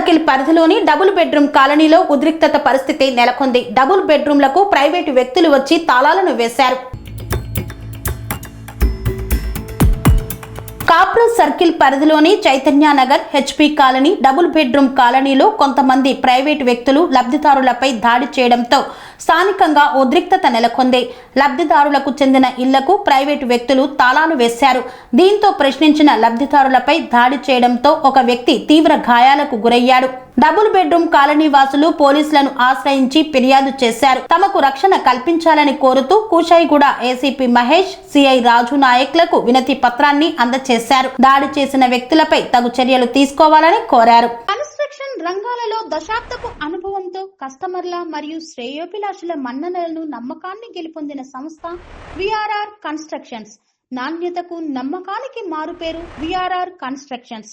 Circle పరిధిలోని double bedroom కాలనీలో ఉద్రిక్తత పరిస్థితి నెలకొంది. డబుల్ బెడ్రూమ్లకు ప్రైవేటు వ్యక్తులు వచ్చి తాళాలను వేశారు. కాప్రో సర్కిల్ పరిధిలోని Chaitanyanagar HP colony double bedroom కాలనీలో కొంతమంది ప్రైవేటు వ్యక్తులు లబ్ధిదారులపై దాడి చేయడంతో స్థానికంగా ఉద్రిక్తత నెలకొంది. లబ్ధిదారులకు చెందిన ఇళ్ళకు ప్రైవేటు వ్యక్తులు తాళాలు వేశారు. దీంతో ప్రశ్నించిన లబ్ధిదారులపై దాడి చేయడంతో ఒక వ్యక్తి తీవ్ర గాయాలకు గురయ్యాడు. డబుల్ బెడ్రూమ్ కాలనీ వాసులు పోలీసులను ఆశ్రయించి ఫిర్యాదు చేశారు. తమకు రక్షణ కల్పించాలని కోరుతూ కూషాయిగూడ ఏసీపీ మహేష్ సిఐ రాజు నాయక్లకు వినతి పత్రాన్ని అందజేశారు దాడి చేసిన వ్యక్తులపై తగు చర్యలు తీసుకోవాలని కోరారు. కన్స్ట్రక్షన్ రంగాలలో దశాబ్దపు అనుభవంతో కస్టమర్ల మరియు శ్రేయోభిలాషుల మన్ననలను నమ్మకాన్ని గెలుపొందిన సంస్థ విఆర్ఆర్ కన్స్ట్రక్షన్స్. నాణ్యతకు నమ్మకానికి మారుపేరు VRR constructions.